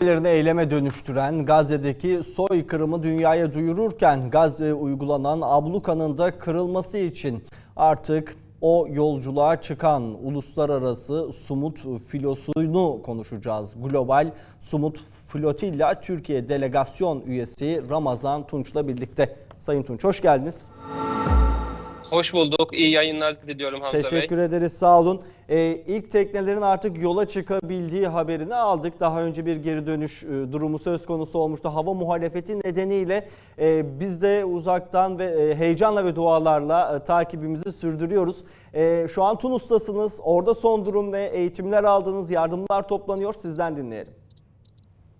Ülkelerini eyleme dönüştüren Gazze'deki soykırımı dünyaya duyururken Gazze'ye uygulanan ablukanın da kırılması için artık o yolculuğa çıkan uluslararası Sumut filosunu konuşacağız. Global Sumut Flotilla Türkiye Delegasyon üyesi Ramazan Tunç'la birlikte. Sayın Tunç hoş geldiniz. Hoş bulduk. İyi yayınlar diliyorum Hamza Teşekkür Bey. ederiz sağ olun. Ee, ilk teknelerin artık yola çıkabildiği haberini aldık. Daha önce bir geri dönüş e, durumu söz konusu olmuştu. Hava muhalefeti nedeniyle e, biz de uzaktan ve e, heyecanla ve dualarla e, takibimizi sürdürüyoruz. E, şu an Tunus'tasınız. Orada son durum ne? Eğitimler aldınız, yardımlar toplanıyor. Sizden dinleyelim.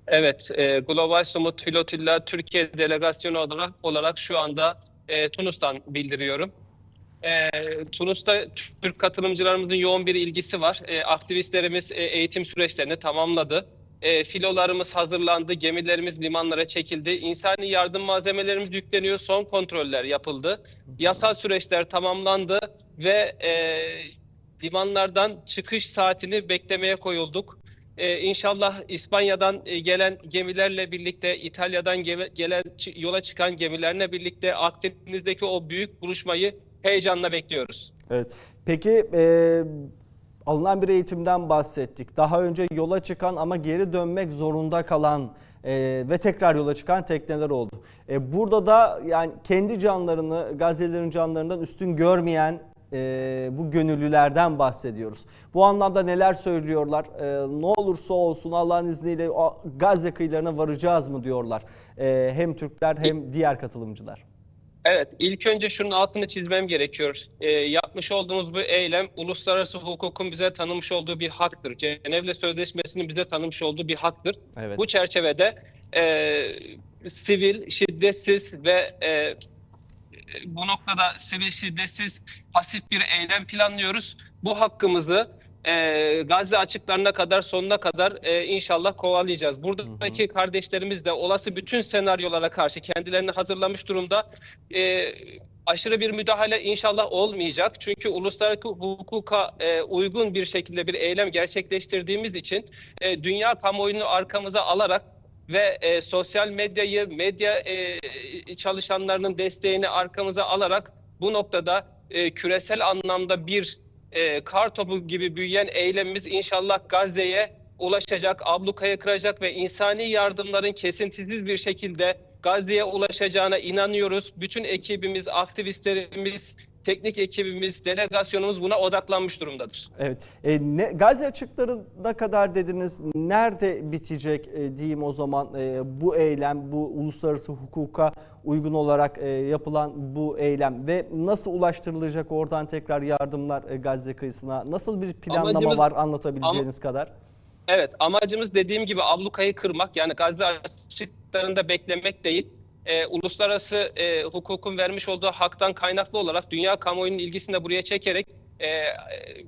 Evet, e, Global Sumut Flotilla Türkiye Delegasyonu olarak, olarak şu anda e, Tunus'tan bildiriyorum. E, Tunus'ta Türk katılımcılarımızın yoğun bir ilgisi var. E, aktivistlerimiz e, eğitim süreçlerini tamamladı. E, filolarımız hazırlandı, gemilerimiz limanlara çekildi. İnsani yardım malzemelerimiz yükleniyor, son kontroller yapıldı. Yasal süreçler tamamlandı ve e, limanlardan çıkış saatini beklemeye koyulduk. Ee, inşallah İspanya'dan e, gelen gemilerle birlikte, İtalya'dan gele- gelen yola çıkan gemilerle birlikte Akdeniz'deki o büyük buluşmayı heyecanla bekliyoruz. Evet. Peki e, alınan bir eğitimden bahsettik. Daha önce yola çıkan ama geri dönmek zorunda kalan e, ve tekrar yola çıkan tekneler oldu. E, burada da yani kendi canlarını, Gazze'lerin canlarından üstün görmeyen e, bu gönüllülerden bahsediyoruz. Bu anlamda neler söylüyorlar? E, ne olursa olsun Allah'ın izniyle Gazze kıyılarına varacağız mı diyorlar. E, hem Türkler hem diğer katılımcılar. Evet, ilk önce şunun altını çizmem gerekiyor. Ee, yapmış olduğumuz bu eylem uluslararası hukukun bize tanımış olduğu bir haktır. Cenevre Sözleşmesi'nin bize tanımış olduğu bir haktır. Evet. Bu çerçevede e, sivil, şiddetsiz ve e, bu noktada sivil, şiddetsiz, pasif bir eylem planlıyoruz. Bu hakkımızı e, Gazze açıklarına kadar, sonuna kadar e, inşallah kovalayacağız. Buradaki kardeşlerimiz de olası bütün senaryolara karşı kendilerini hazırlamış durumda. E, aşırı bir müdahale inşallah olmayacak. Çünkü uluslararası hukuka e, uygun bir şekilde bir eylem gerçekleştirdiğimiz için e, dünya kamuoyunu arkamıza alarak ve e, sosyal medyayı, medya e, çalışanlarının desteğini arkamıza alarak bu noktada e, küresel anlamda bir e, kar topu gibi büyüyen eylemimiz inşallah Gazze'ye ulaşacak, ablukaya kıracak ve insani yardımların kesintisiz bir şekilde Gazze'ye ulaşacağına inanıyoruz. Bütün ekibimiz, aktivistlerimiz, teknik ekibimiz, delegasyonumuz buna odaklanmış durumdadır. Evet. E, ne, Gazze açıklarına kadar dediniz. Nerede bitecek e, diyeyim o zaman e, bu eylem, bu uluslararası hukuka uygun olarak e, yapılan bu eylem ve nasıl ulaştırılacak oradan tekrar yardımlar e, Gazze kıyısına? Nasıl bir planlama Amacımız- var anlatabileceğiniz kadar? Evet, amacımız dediğim gibi ablukayı kırmak yani Gazze açıklarında beklemek değil. Ee, uluslararası e, hukukun vermiş olduğu haktan kaynaklı olarak dünya kamuoyunun ilgisini de buraya çekerek e,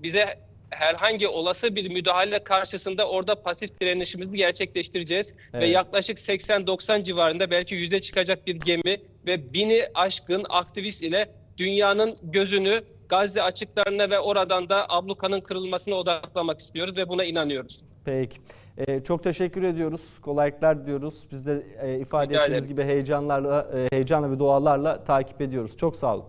bize herhangi olası bir müdahale karşısında orada pasif direnişimizi gerçekleştireceğiz. Ve Evet. yaklaşık 80-90 civarında belki yüze çıkacak bir gemi ve bini aşkın aktivist ile dünyanın gözünü Gazze açıklarına ve oradan da ablukanın kırılmasına odaklamak istiyoruz ve buna inanıyoruz. Peki. E, çok teşekkür ediyoruz. Kolaylıklar diyoruz. Biz de e, ifade Rica ettiğimiz ederiz. gibi heyecanlarla, e, heyecanla ve dualarla takip ediyoruz. Çok sağ olun.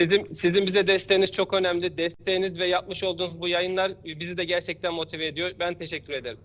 Sizin, sizin bize desteğiniz çok önemli. Desteğiniz ve yapmış olduğunuz bu yayınlar bizi de gerçekten motive ediyor. Ben teşekkür ederim.